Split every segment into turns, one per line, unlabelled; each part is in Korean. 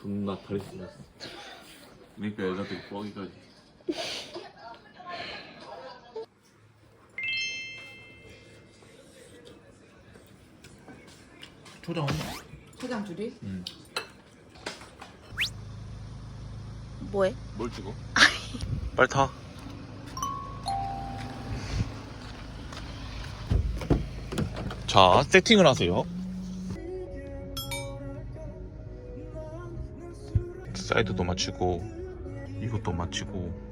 존나 카리스마스 그러니까 여자들이 뻐기까지
초장
초장 줄이?
뭐해?
뭘 찍어? 빨리 타 자, 세팅을 하세요. 사이드도 맞추고, 이것도 맞추고.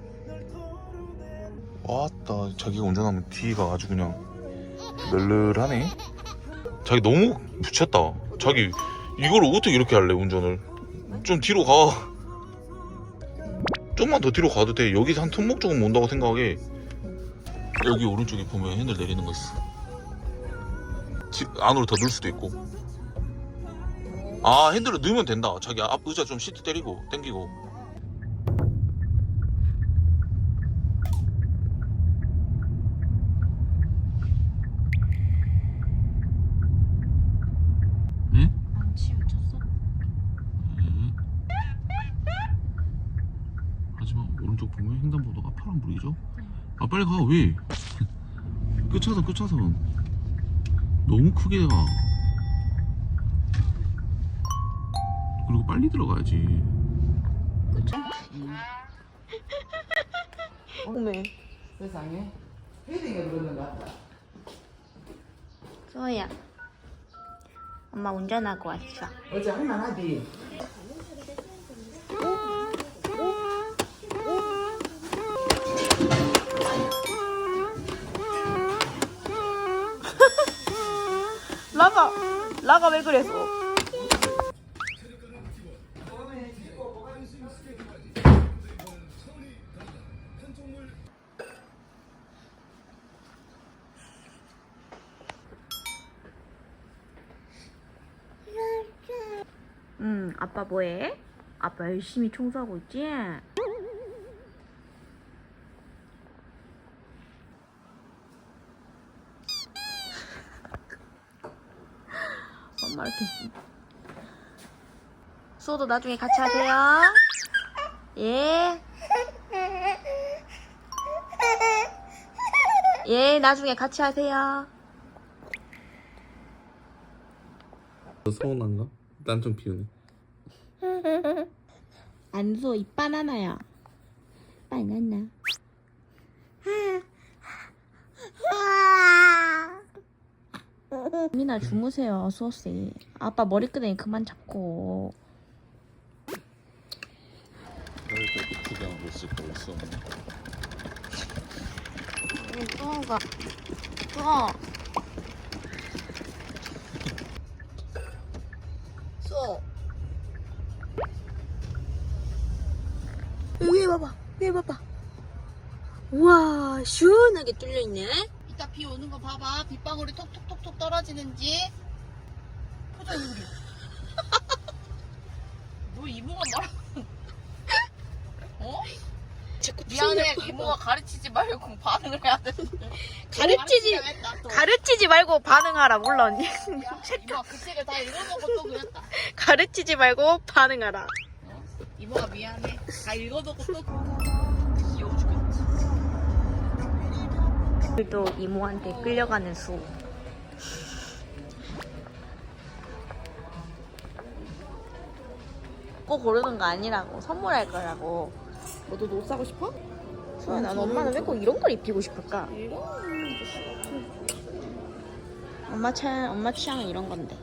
왔다, 자기가 운전하면 뒤가 아주 그냥 널널하네. 자기 너무 붙였다. 자기 이걸 어떻게 이렇게 할래, 운전을? 좀 뒤로 가. 좀만 더 뒤로 가도 돼. 여기서 한 tum목 조금 온다고 생각해. 여기 오른쪽에 보면 핸들 내리는 거 있어. 집 안으로 더 넣을 수도 있고. 아 핸들을 넣으면 된다. 자기 앞 의자 좀 시트 때리고 당기고. 하지만 오른쪽 보면 횡단보도가 파란불이죠? 아 빨리 가 왜? 끝차선 끝차선 너무 크게 가 그리고 빨리 들어가야지
어메
세상에. 헤딩가 그러는 것 같다.
소야 엄마 운전하고 왔어
어제 할만하디.
라가 라가 왜 그래서 응 아빠 뭐해? 아빠 열심히 청소하고 있지? 엄마 이렇게 수호도 나중에 같이 하세요 예. 예, 나중에 같이 하세요.
서운한가? 난 좀 비우네
안소 이 바나나야. 바나나. 미나 주무세요, 수호씨. 아빠 머리끄댕이 그만 잡고.
그렇게 이쁘게 하고 있을
수호가, 수호. 수호. 위에 봐봐. 우와, 시원하게 뚫려있네.
이따 비 오는 거 봐봐. 빗방울이 톡톡톡톡 떨어지는지. 표정이 우리. 너 이모가 말하 어? 미안해. 이모가 가르치지 말고 반응을 해야 되는데.
가르치지. 가르치지 말고 반응하라, 물론
야, 이모가 그 책을 다 읽어놓고 또 그랬다.
가르치지 말고 반응하라.
이모가 미안해. 다 읽어놓고 또 귀여워 죽겠지.
또 이모한테 끌려가는 수. 꼭 고르는 거 아니라고 선물할 거라고.
너도 옷 사고 싶어?
수아, 난 엄마는 왜 꼭 이런 걸 입히고 싶을까? 엄마 취향, 엄마 취향은 이런 건데.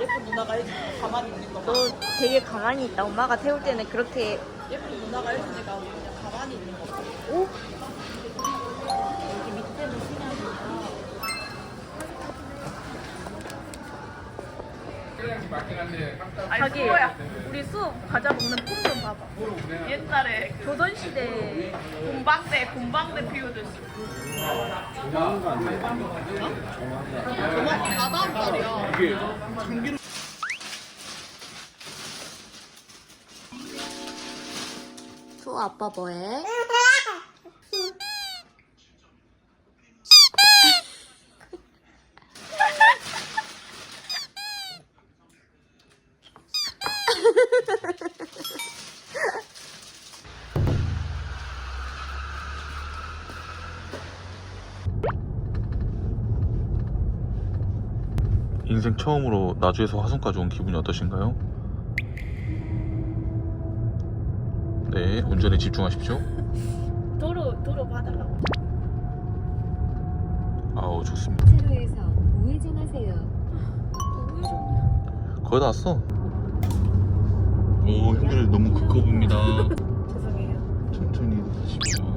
예쁜 누나가 해주니까 가만히 있는 거.
너 되게 가만히 있다. 엄마가 태울 때는 그렇게
예쁜 누나가 해주니까 그냥 가만히 있는 거.
여기 밑에는 그냥 자기 우리 수업 과자 먹는 폼 좀 봐봐.
옛날에
조선시대
공방대 공방대 피우듯이. 조만간 다다음 달이야.
수 아빠 뭐해?
처음으로 나주에서 화성까지 온 기분이 어떠신가요? 네, 운전에 집중하십시오.
도로 도로 봐달라고.
아우 좋습니다.
차로에서 우회전하세요.
거의 다 왔어. 오, 형들 너무 봅니다.
죄송해요.
천천히 하십시오.